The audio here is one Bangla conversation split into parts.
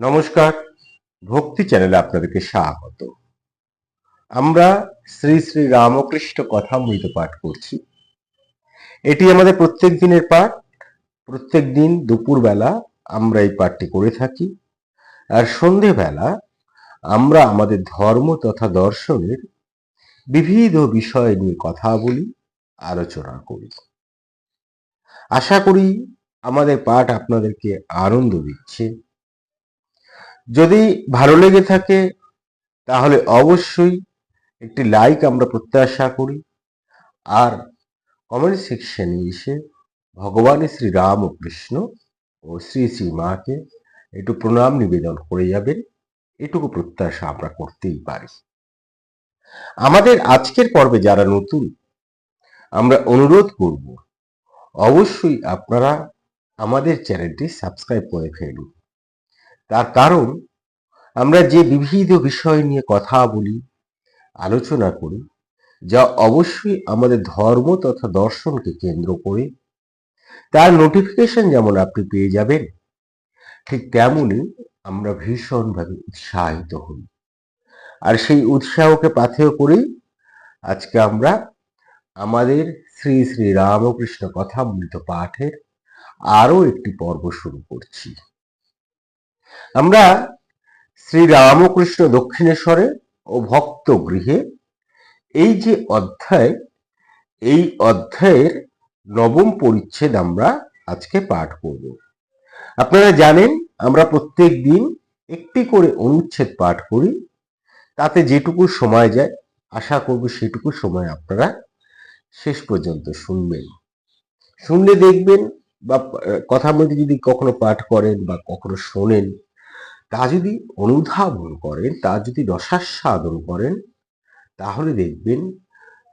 নমস্কার, ভক্তি চ্যানেলে আপনাদেরকে স্বাগত। আমরা শ্রী শ্রী রামকৃষ্ণ কথা কথামৃত পাঠ করছি। এটি আমাদের প্রত্যেক দিনের পাঠ। প্রত্যেক দিন দুপুরবেলা আমরা এই পাঠটি করে থাকি। আর সন্ধেবেলা আমরা আমাদের ধর্ম তথা দর্শনের বিবিধ বিষয় নিয়ে কথা বলি, আলোচনা করি। আশা করি আমাদের পাঠ আপনাদেরকে আনন্দ দিচ্ছে। যদি ভালো লেগে থাকে, তাহলে অবশ্যই একটি লাইক আমরা প্রত্যাশা করি। আর কমেন্ট সেকশনে এসে ভগবান শ্রী রাম ও কৃষ্ণ ও শ্রী শ্রী মাকে একটু প্রণাম নিবেদন করে যাবেন। এটুকু প্রত্যাশা আমরা করতেই পারি। আমাদের আজকের পর্বে যারা নতুন, আমরা অনুরোধ করব, অবশ্যই আপনারা আমাদের চ্যানেলটি সাবস্ক্রাইব করে ফেলুন। তার কারণ, আমরা যে বিবিধ বিষয় নিয়ে কথা বলি, আলোচনা করি, যা অবশ্যই আমাদের ধর্ম তথা দর্শনকে কেন্দ্র করে, তার নোটিফিকেশন যেমন আপনি পেয়ে যাবেন, ঠিক তেমনই আমরা ভীষণভাবে উৎসাহিত হই। আর সেই উৎসাহকে পাথেয় করেই আজকে আমরা আমাদের শ্রী শ্রী রামকৃষ্ণ কথামৃত পাঠের আরও একটি পর্ব শুরু করছি। আমরা শ্রী রামকৃষ্ণ দক্ষিণেশ্বরে ও ভক্ত গৃহে এই যে অধ্যায়, এই অধ্যায়ের নবম পরিচ্ছেদ আমরা আজকে পাঠ করব। আপনারা জানেন, আমরা প্রত্যেক দিন একটি করে অনুচ্ছেদ পাঠ করি। তাতে যেটুকু সময় যায়, আশা করব সেটুকু সময় আপনারা শেষ পর্যন্ত শুনবেন। শুনলে দেখবেন বা কথার মধ্যে যদি কখনো পাঠ করেন বা কখনো শোনেন, তা যদি অনুধাবন করেন, তা যদি রসাস্বাদন করেন, তাহলে দেখবেন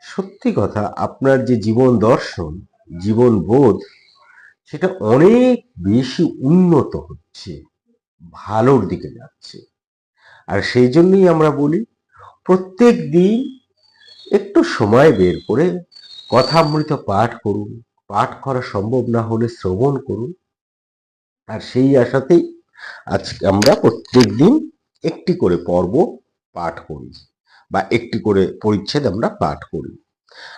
সত্যি কথা আপনার যে জীবন দর্শন, জীবন বোধ, সেটা অনেক বেশি উন্নত হচ্ছে, ভালোর দিকে যাচ্ছে। আর সেই জন্যই আমরা বলি, প্রত্যেক দিন একটু সময় বের করে কথামৃত পাঠ করুন পাঠ করা সম্ভব না হলে শ্রবণ করুন। আর সেই আশাতেই আজকে আমরা প্রত্যেক দিন একটি করে পর্ব পাঠ করি বা একটি করে পরিচ্ছেদ আমরা পাঠ করি।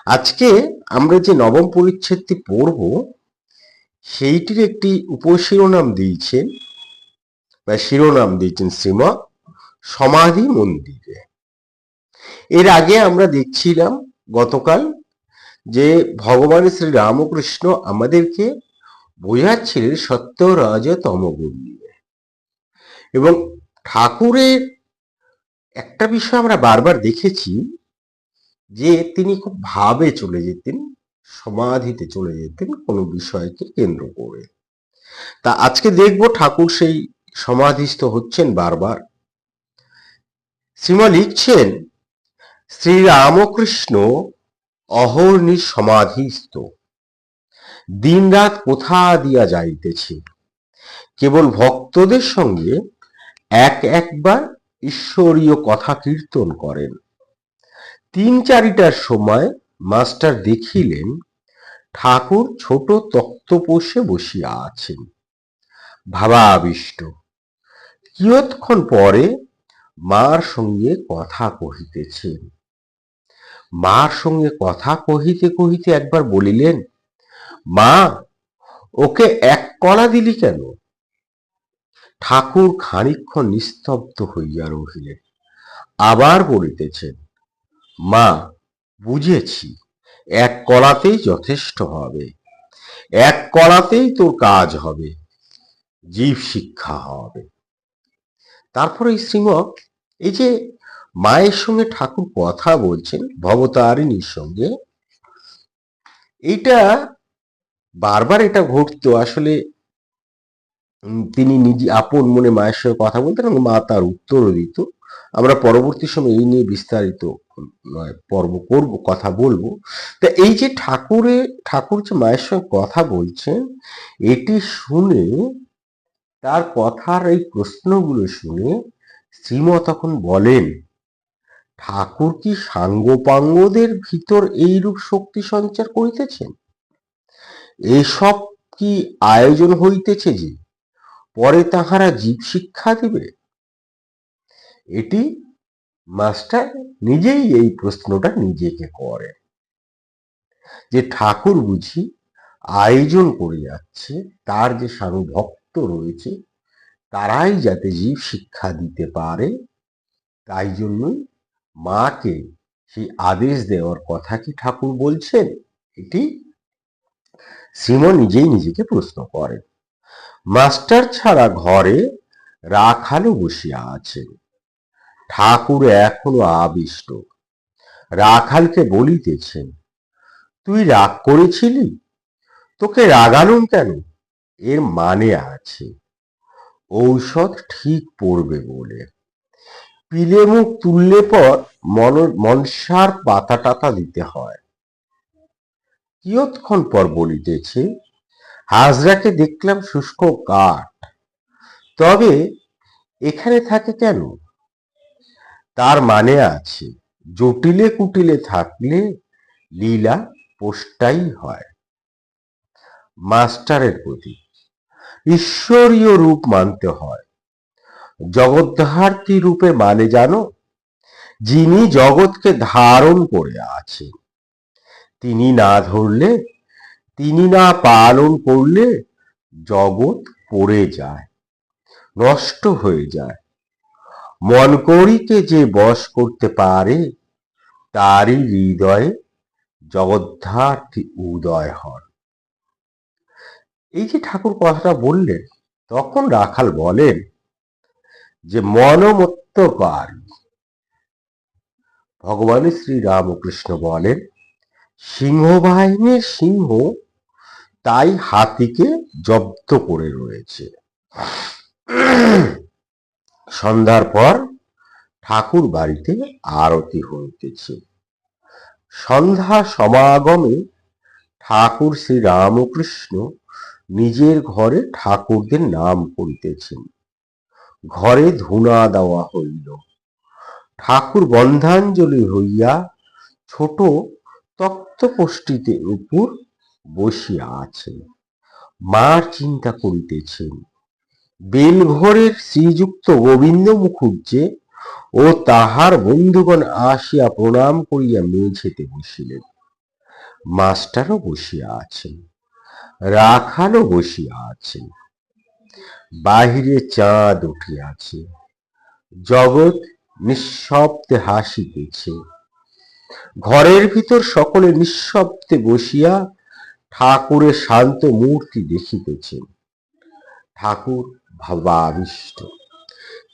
আজকে আমরা যে নবম পরিচ্ছেদটি পড়ব, সেইটির একটি উপশিরোনাম দিয়েছেন বা শিরোনাম দিয়েছেন শ্রীমা সমাধি মন্দিরে। এর আগে আমরা দেখছিলাম গতকাল যে ভগবান শ্রী রামকৃষ্ণ আমাদেরকে বোঝাচ্ছিলেন সত্য রাজ তমগুণ নিয়ে এবং ঠাকুরের একটা বিষয় আমরা বারবার দেখেছি যে তিনি খুব ভাবে চলে যেতেন, সমাধিতে চলে যেতেন কোনো বিষয়কে কেন্দ্র করে। তা আজকে দেখব ঠাকুর সেই সমাধিস্থ হচ্ছেন বারবার। শ্রীমা লিখছেন শ্রী রামকৃষ্ণ অহর্নি সমাধিস্থ দিন রাত কোথা দিয়া যাইতেছে। কেবল ভক্তদের সঙ্গে এক একবার ঈশ্বরীয় কথা কীর্তন করেন। তিন চারিটার সময় মাস্টার দেখিলেন, ঠাকুর ছোট তক্তপোষে বসিয়া আছেন। ভাবাবিষ্ট। কিয়ৎক্ষণ পরে মার সঙ্গে কথা কহিতেছেন। মার সঙ্গে কথা কহিতে কহিতে একবার বলিলেন, মা, ওকে এক কলা দিলি কেন? ঠাকুর খানিক্ষণ নিস্তব্ধ হইয়া রহিলেন। আবার বলিতেছেন, মা, বুঝেছি, এক কলাতেই যথেষ্ট হবে, এক কলাতেই তোর কাজ হবে, জীব শিক্ষা হবে। তারপরে এই শ্রীমক এই যে মায়ের সঙ্গে ঠাকুর কথা বলছেন ভবতারিণীর সঙ্গে। এটা বারবার এটা ঘটতো। আসলে তিনি নিজে আপন মনে মায়ের সঙ্গে কথা বলতেন এবং মা তার উত্তরও দিত। আমরা পরবর্তী সময় এই নিয়ে বিস্তারিত পর্ব করব, কথা বলব। তা এই যে ঠাকুরে, ঠাকুর যে মায়ের সঙ্গে কথা বলছেন, এটি শুনে তার কথার এই প্রশ্নগুলো শুনে শ্রীম তখন বলেন ঠাকুর কি সাঙ্গপাঙ্গদের ভিতর এইরূপ শক্তি সঞ্চার করিতেছেন? এসব কি আয়োজন হইতেছে যে, পরে তাহারা জীব শিক্ষা দিবে? এটি মাস্টার নিজেই এই প্রশ্নটা নিজেকে করে। যে ঠাকুর বুঝি আয়োজন করে যাচ্ছে, তার যে স্বামী ভক্ত রয়েছে, তারাই যাতে জীব শিক্ষা দিতে পারে, তাই জন্যই মাকে সেই আদেশ দেওয়ার কথা কি ঠাকুর বলছেন? এটি শ্রীম নিজেই নিজেকে প্রশ্ন করেন। মাস্টার ছাড়া ঘরে রাখালও বসিয়া আছেন। ঠাকুর এখনও আবিষ্ট। রাখালকে বলিতেছেন, তুই রাগ করেছিলি? তোকে রাগালুম কেন? এর মানে আছে। ঔষধ ঠিক পড়বে বলে। পিলে মুখ তুললে পর মন, মনসার পাতা টাতা দিতে হয়। কিয়ৎক্ষণ পর বলিতেছে, হাজরাকে দেখলাম শুষ্ক কাঠ তবে এখানে থাকে কেন? তার মানে আছে, জটিলে কুটিলে থাকলে লীলা পোষ্টাই হয়। মাস্টারের প্রতি ঈশ্বরীয় রূপ মানতে হয়। জগদ্ধার্থী রূপে মানে জানো? যিনি জগৎকে ধারণ করে আছেন। তিনি না ধরলে, তিনি না পালন করলে জগৎ পড়ে যায়, নষ্ট হয়ে যায়। মন করিকে যে বশ করতে পারে, তারই হৃদয়ে জগদ্ধার্থী উদয় হন এই যে ঠাকুর কথাটা বললেন, তখন রাখাল বলেন যে মনোমত্তকারী ভগবান শ্রী রামকৃষ্ণ বলেন, সিংহবাহিনীর সিংহ তাই হাতিকে জব্দ করে রয়েছে। সন্ধ্যার পর ঠাকুর বাড়িতে আরতি হইতেছে। সন্ধ্যা সমাগমে ঠাকুর শ্রী রামকৃষ্ণ নিজের ঘরে ঠাকুরদের নাম করিতেছেন। ঘরে ধুনা দেওয়া হইল। ঠাকুর বন্ধাঞ্জলি হইয়া ছোট তক্তপোষ্টিতে উপর বসিয়া আছেন। মার চিন্তা করিতেছেন, বেলঘরের শ্রীযুক্ত গোবিন্দ মুখুজ্জে ও তাহার বন্ধুগণ আসিয়া প্রণাম করিয়া মেঝেতে বসিলেন। মাস্টারও বসিয়া আছেন, রাখালও বসিয়া আছেন। বাহিরে চাঁদ উঠিয়াছে। জগৎ নিঃশব্দে হাসিতেছে ঘরের ভিতর সকলে নিঃশব্দে বসিয়া ঠাকুরের শান্ত মূর্তি দেখিতেছেন ঠাকুর ভাবাবিষ্ট।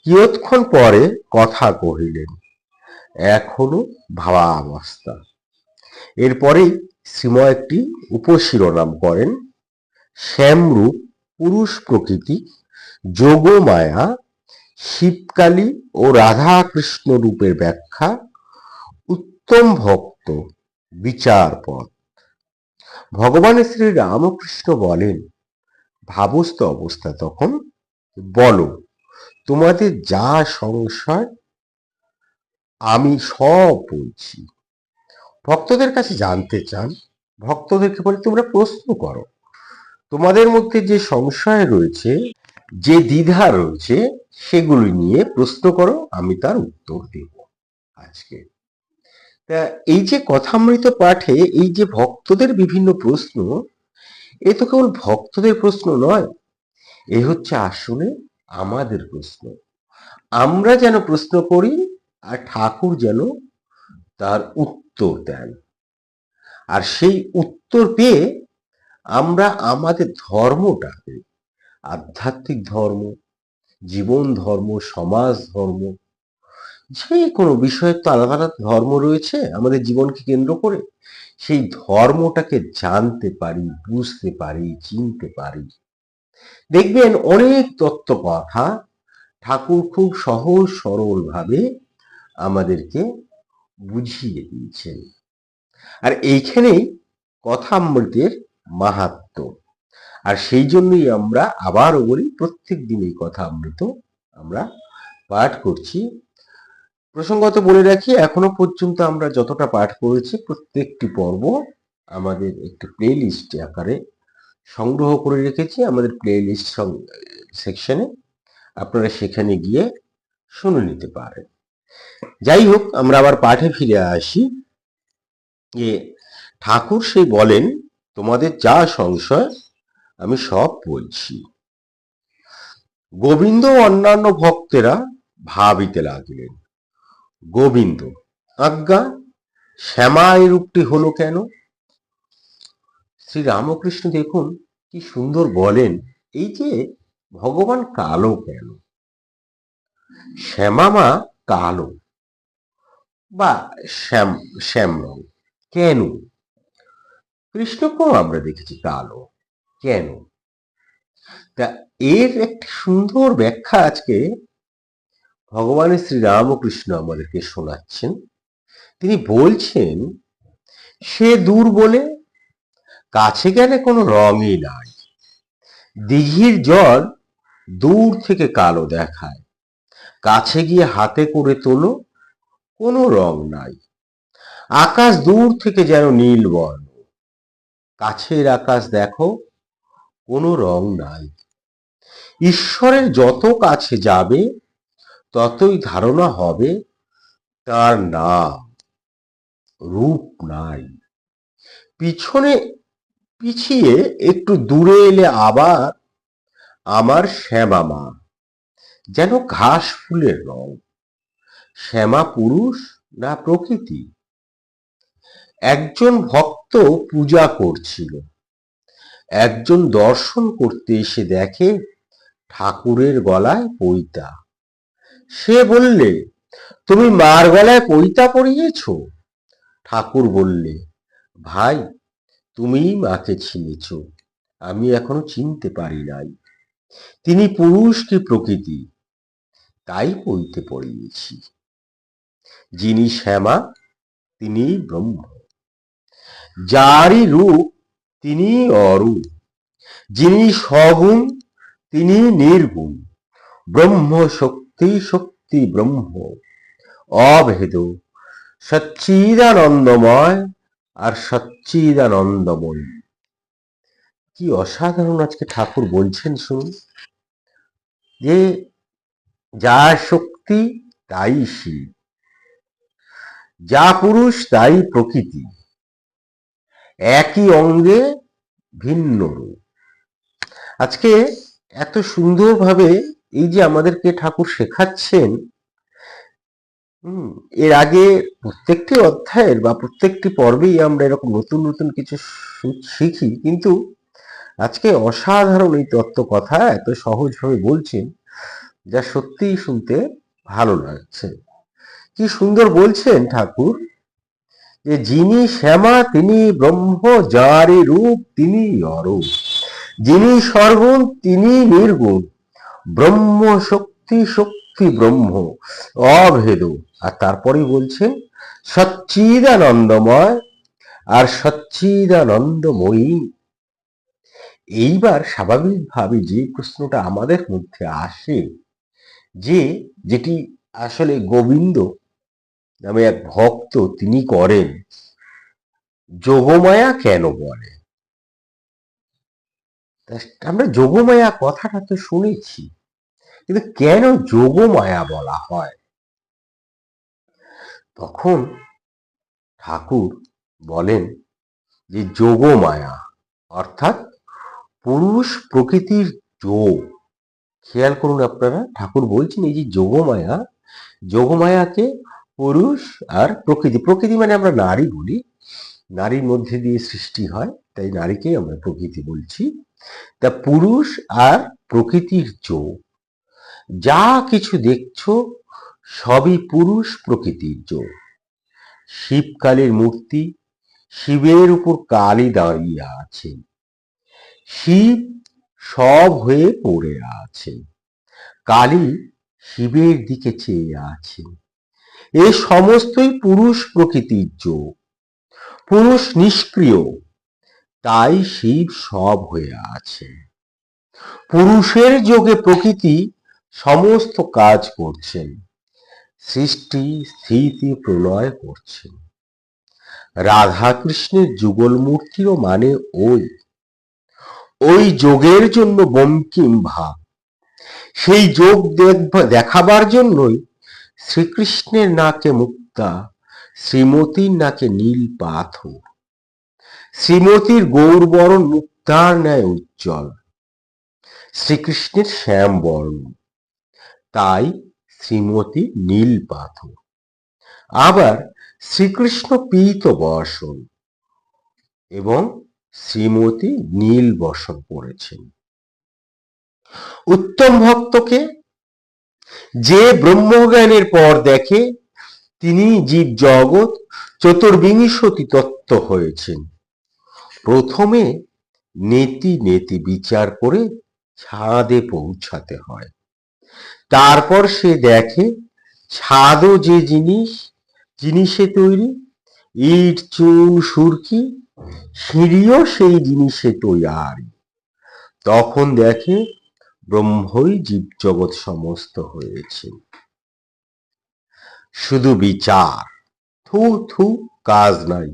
কিয়ৎক্ষণ পরে কথা কহিলেন, এখনও ভাবাবস্থা। এরপরেই শ্রীময় একটি উপশিরোনাম করেন, শ্যামরূপ পুরুষ প্রকৃতি যোগমায়া, শিবকালী ও রাধা কৃষ্ণ রূপের ব্যাখ্যা, উত্তম ভক্ত বিচারপথ ভগবান শ্রী রামকৃষ্ণ বলেন, ভাবস্থ অবস্থা তখন, বলো, তোমাদের যা সংশয়, আমি সব বলছি। ভক্তদের কাছে জানতে চান, ভক্তদেরকে বলে তোমরা প্রশ্ন করো। তোমাদের মধ্যে যে সংশয় রয়েছে যে দ্বিধা রয়েছে সেগুলি নিয়ে প্রশ্ন করো, আমি তার উত্তর দেব আজকে। তা এই যে কথামৃত পাঠে এই যে ভক্তদের বিভিন্ন প্রশ্ন, এ তো কেবল ভক্তদের প্রশ্ন নয়, এ হচ্ছে আসলে আমাদের প্রশ্ন। আমরা যেন প্রশ্ন করি আর ঠাকুর যেন তার উত্তর দেন। আর সেই উত্তর পেয়ে আমরা আমাদের ধর্মটাকে আধ্যাত্মিক ধর্ম, জীবন ধর্ম, সমাজ ধর্ম, যে কোনো বিষয়ের তো আলাদা আলাদা ধর্ম রয়েছে আমাদের জীবনকে কেন্দ্র করে। সেই ধর্মটাকে জানতে পারি, বুঝতে পারি, চিনতে পারি। দেখবেন অনেক তত্ত্ব কথা ঠাকুর খুব সহজ সরল ভাবে আমাদেরকে বুঝিয়ে দিয়েছেন। আর এইখানেই কথামৃতের মাহাত্ম আর সেই জন্যই আমরা আবারও বলি, প্রত্যেক দিন এই কথা অমৃত আমরা পাঠ করছি। প্রসঙ্গত বলে রাখি, এখনও পর্যন্ত আমরা যতটা পাঠ করেছি, প্রত্যেকটি পর্ব আমাদের একটি প্লে লিস্ট আকারে সংগ্রহ করে রেখেছি, আমাদের প্লে লিস্ট সেকশনে আপনারা সেখানে গিয়ে শুনে নিতে পারেন। যাই হোক, আমরা আবার পাঠে ফিরে আসি। যে ঠাকুর সেই বলেন, তোমাদের যা সংশয় আমি সব বলছি। গোবিন্দ অন্যান্য ভক্তেরা ভাবিতে লাগলেন, গোবিন্দ, আজ্ঞা, শ্যামা এই রূপটি হলো কেন? শ্রী রামকৃষ্ণ দেখুন কি সুন্দর বলেন, এই যে ভগবান কালো কেন? শ্যামামা কালো, বা শ্যাম শ্যাম রং কেন কৃষ্ণকেও আমরা দেখেছি কালো কেন? তা এর একটি সুন্দর ব্যাখ্যা আজকে ভগবানের শ্রী রামকৃষ্ণ আমাদেরকে শোনাচ্ছেন। তিনি বলছেন, সে দূর বলে কাছে গেলে কোনো রঙই নাই। দিঘির জল দূর থেকে কালো দেখায়। কাছে গিয়ে হাতে করে তোলো, কোনো রং নাই। আকাশ দূর থেকে যেন নীল বর্ণ। কাছের আকাশ দেখো কোনো রং নাই। ঈশ্বরের যত কাছে যাবে, ততই ধারণা হবে তার নাম। রূপ নাই। পিছনে পিছিয়ে একটু দূরে এলে আবার আমার শ্যামা মা, যেন ঘাস ফুলের রং। শ্যামা পুরুষ না প্রকৃতি? একজন ভক্ত পূজা করছিল। একজন দর্শন করতে এসে দেখে ঠাকুরের গলায় পৈতা। সে বললে, তুমি মার গলায় পৈতা পরিয়েছ? ঠাকুর বললে, ভাই, তুমিই মাকে চিনেছ আমি এখনও চিনতে পারি নাই। তিনি পুরুষ কি প্রকৃতি, তাই পইতে পড়িয়েছি। যিনি শ্যামা তিনি ব্রহ্ম। যারই রূপ তিনি অরূপ, যিনি সগুণ, তিনি নির্গুণ। ব্রহ্ম শক্তি শক্তি ব্রহ্ম, অভেদ সচ্চিদানন্দময় আর সচ্চিদানন্দময়ী। কি অসাধারণ আজকে ঠাকুর বলছেন শুনুন, যে যা শক্তি তাই শিব, যা পুরুষ তাই প্রকৃতি। একই অঙ্গে ভিন্ন রূপ। আজকে এত সুন্দরভাবে এই যে আমাদেরকে ঠাকুর শেখাচ্ছেন এর আগে প্রত্যেকটি অধ্যায়ের বা প্রত্যেকটি পর্বেই আমরা এরকম নতুন নতুন কিছু শিখি, কিন্তু আজকে অসাধারণ এই তত্ত্ব কথা এত সহজভাবে বলছেন, যা সত্যিই শুনতে ভালো লাগছে। কি সুন্দর বলছেন ঠাকুর। যিনি শ্যামা, তিনি ব্রহ্ম, যারই রূপ, তিনি অরূপ। যিনি সর্বণ তিনি নির্গুণ। ব্রহ্ম শক্তি শক্তি ব্রহ্ম, অভেদ। আর তারপরে বলছেন, সচ্চিদানন্দময় আর সচ্চিদানন্দময়ী। এইবার স্বাভাবিকভাবে যে প্রশ্নটা আমাদের মধ্যে আসে, যে যেটি আসলে গোবিন্দ নামে এক ভক্ত তিনি করেন, যোগমায়া কেন বলে? আমরা যোগমায়া কথাটা তো শুনেছি, কিন্তু কেন যোগমায়া বলা হয়? তখন ঠাকুর বলেন যে, যোগমায়া অর্থাৎ পুরুষ প্রকৃতির যোগ। খেয়াল করুন আপনারা, ঠাকুর বলছেন এই যে যোগমায়া, যোগমায়াকে পুরুষ আর প্রকৃতি। প্রকৃতি মানে আমরা নারী বলি। নারীর মধ্যে দিয়ে সৃষ্টি হয়, তাই নারীকেই আমরা প্রকৃতি বলছি। তা পুরুষ আর প্রকৃতির যোগ। যা কিছু দেখছ, সবই পুরুষ প্রকৃতির যোগ। শিবকালীর মূর্তি, শিবের উপর কালী দাঁড়িয়ে আছে। শিব সব হয়ে পড়ে আছে। কালী শিবের দিকে চেয়ে আছে। এ সমস্তই পুরুষ প্রকৃতির যোগ। পুরুষ নিষ্ক্রিয়, তাই শিব সব হয়ে আছে। পুরুষের যোগে প্রকৃতি সমস্ত কাজ করছেন, সৃষ্টি, স্থিতি, প্রলয় করছেন। রাধা কৃষ্ণের যুগল মূর্তিও মানে ওই। ওই যোগের জন্য বঙ্কিম ভাব। সেই যোগ দেখব- দেখাবার জন্যই শ্রীকৃষ্ণের নাকে মুক্তা, শ্রীমতীর নাকে নীল পাথর। শ্রীমতীর গৌরবরণ মুক্তার ন্যায় উজ্জ্বল। শ্রীকৃষ্ণের শ্যাম বর্ণ তাই শ্রীমতী নীল পাথর। আবার শ্রীকৃষ্ণ পীত বসন এবং শ্রীমতী নীল বসন পড়েছেন। উত্তম ভক্তকে যে ব্রহ্মজ্ঞানের পর দেখে তিনি জীব জগৎ চতুর্বিংশতি তত্ত্ব হয়েছেন। প্রথমে নেতি নেতি বিচার করে ছাদে পৌঁছাতে হয়। তারপর সে দেখে ছাদও যে জিনিস, জিনিসে তৈরি, ইট, চুন, সুরকি, সিঁড়িও সেই জিনিসে তৈরি তখন দেখে ব্রহ্মই জীবজগৎ সমস্ত হয়েছে। শুধু বিচার, থু থু কাজ নাই।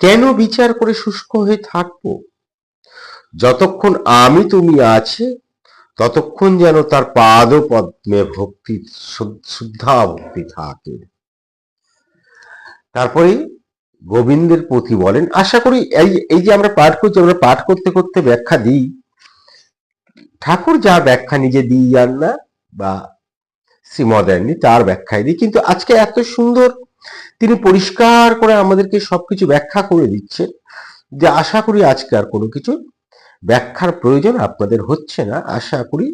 কেন বিচার করে শুষ্ক হয়ে থাকব? যতক্ষণ আমি তুমি আছে, ততক্ষণ যেন তার পাদ পদ্মে ভক্তি শুদ্ধা ভক্তি থাকে। তারপরে গোবিন্দের প্রতি বলেন, আশা করি এই এই যে আমরা পাঠ করছি, আমরা পাঠ করতে করতে ব্যাখ্যা দিই ঠাকুর যা ব্যাখ্যা নিজে দিই যান না, বা শ্রীমদায়নি তার ব্যাখ্যায় দিই। কিন্তু আজকে এত সুন্দর তিনি পরিষ্কার করে আমাদেরকে সবকিছু ব্যাখ্যা করে দিচ্ছেন যে আশা করি আজকে আর কোনো কিছু ব্যাখ্যার প্রয়োজন আপনাদের হচ্ছে না। আশা করি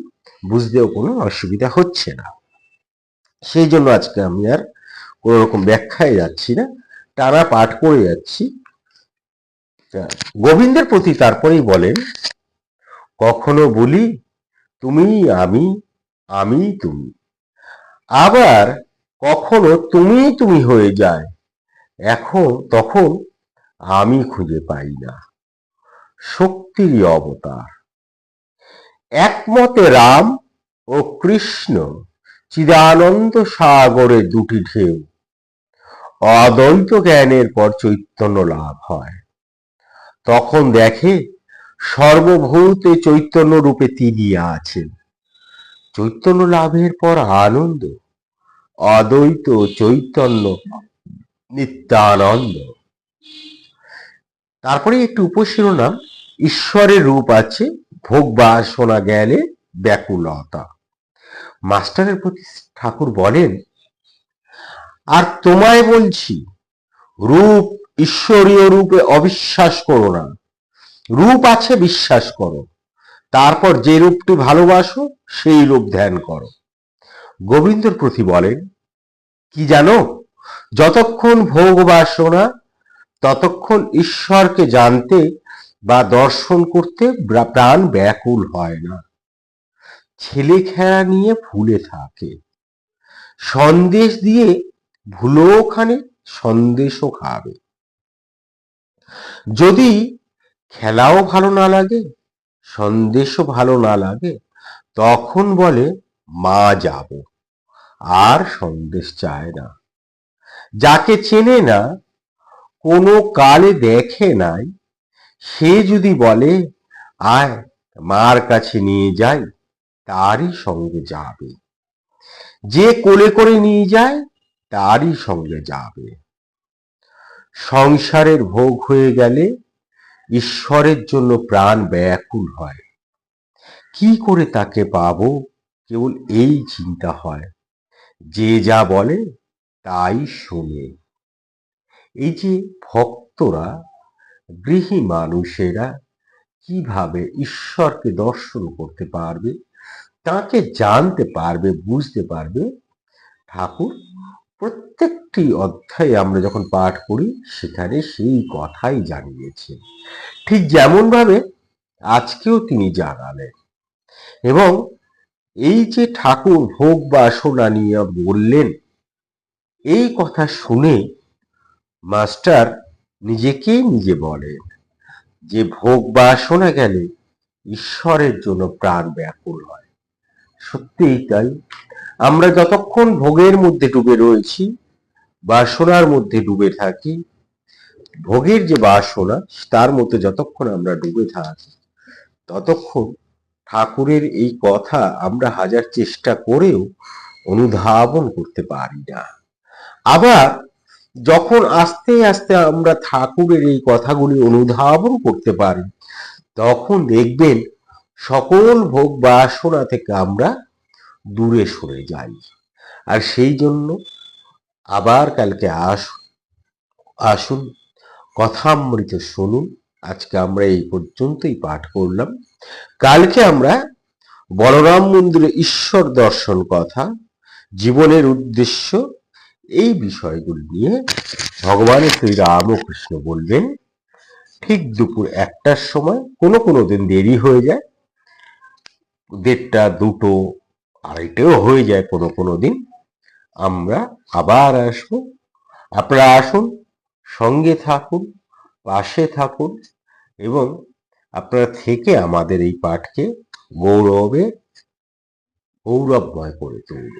বুঝতেও কোনো অসুবিধা হচ্ছে না। সেই জন্য আজকে আমি আর কোনো রকম ব্যাখ্যায় যাচ্ছি না। টানা পাঠ করে যাচ্ছি। গোবিন্দের প্রতি তারপরেই বলেন কখনো বলি, তুমি, আমি আমি, তুমি। আবার কখনো তুমি তুমি হয়ে যায়, এখন তখন আমি খুঁজে পাই না। শক্তিরই অবতার। একমতে রাম ও কৃষ্ণ চিদানন্দ সাগরে দুটি ঢেউ। অদ্বৈত জ্ঞানের পর চৈতন্য লাভ হয়। তখন দেখে সর্বভূতে চৈতন্য রূপে তিনি আছেন। চৈতন্য লাভের পর আনন্দ, অদ্বৈত চৈতন্য নিত্যানন্দ। তারপরে একটু উপশিরোনাম ঈশ্বরের রূপ আছে, ভোগ বাসনা জ্ঞানে ব্যাকুলতা। মাস্টারের প্রতি ঠাকুর বলেন, আর তোমায় বলছি, রূপ ঈশ্বরীয় রূপে অবিশ্বাস করো না। রূপ আছে বিশ্বাস করো। তারপর যে রূপটি ভালোবাসো, সেই রূপ ধ্যান করো। গোবিন্দর প্রতি বলেন, কি জানো? যতক্ষণ ভোগ বাসনা, ততক্ষণ ঈশ্বরকে জানতে বা দর্শন করতে প্রাণ ব্যাকুল হয় না। ছেলে খেলা নিয়ে ভুলে থাকে। সন্দেশ দিয়ে ভুলো খানে সন্দেশও খাবে। যদি খেলাও ভালো না লাগে, সন্দেশও ভালো না লাগে, তখন বলে, মা যাব। আর সন্দেশ চায় না। যাকে চেনে না, কোনো কালে দেখে নাই, সে যদি বলে, আয়, মার কাছে নিয়ে যাই, তারই সঙ্গে যাবে। যে কোলে করে নিয়ে যায়, তারই সঙ্গে যাবে। সংসারের ভোগ হয়ে গেলে ঈশ্বরের জন্য প্রাণ ব্যাকুল হয়। কি করে তাকে পাবো? কেবল এই চিন্তা হয়। যে যা বলে, তাই শুনে। এই যে ভক্তরা, গৃহী মানুষেরা কীভাবে ঈশ্বরকে দর্শন করতে পারবে, তাকে জানতে পারবে, বুঝতে পারবে, ঠাকুর প্রত্যেকটি অধ্যায়ে আমরা যখন পাঠ করি, সেখানে সেই কথাই জানিয়েছেন ঠিক যেমন ভাবে আজকেও তিনি জানালেন। এবং এই যে ঠাকুর ভোগ বাসনা নিয়ে বললেন, এই কথা শুনে মাস্টার নিজেকেই নিজে বলেন যে, ভোগ বাসনা গেলে ঈশ্বরের জন্য প্রাণ ব্যাকুল হয়। সত্যিই তাই আমরা যতক্ষণ ভোগের মধ্যে ডুবে রয়েছি, বাসনার মধ্যে ডুবে থাকি, ভোগের যে বাসনা, তার মধ্যে যতক্ষণ আমরা ডুবে থাকি, ততক্ষণ ঠাকুরের এই কথা আমরা হাজার চেষ্টা করেও অনুধাবন করতে পারি না। আবার যখন আস্তে আস্তে আমরা ঠাকুরের এই কথাগুলি অনুধাবন করতে পারি, তখন দেখবেন সকল ভোগ বাসনা থেকে আমরা দূরে সরে যাই। আর সেই জন্য আবার কালকে আসুন আসুন, কথামৃত শুনুন। আজকে আমরা এই পর্যন্তই পাঠ করলাম। কালকে আমরা বলরাম মন্দিরে ঈশ্বর দর্শন কথা, জীবনের উদ্দেশ্য এই বিষয়গুলি নিয়ে ভগবান শ্রী রামকৃষ্ণ বলবেন ঠিক দুপুর একটার সময় কোনো কোনো দিন দেরি হয়ে যায়। দেড়টা, দুটো, আড়াইটেও হয়ে যায় কোনো কোনো দিন। আমরা আবার আসব। আপনারা আসুন, সঙ্গে থাকুন, পাশে থাকুন এবং আপনারা থেকে আমাদের এই পাঠকে গৌরবে, গৌরবময় করে তুলুন।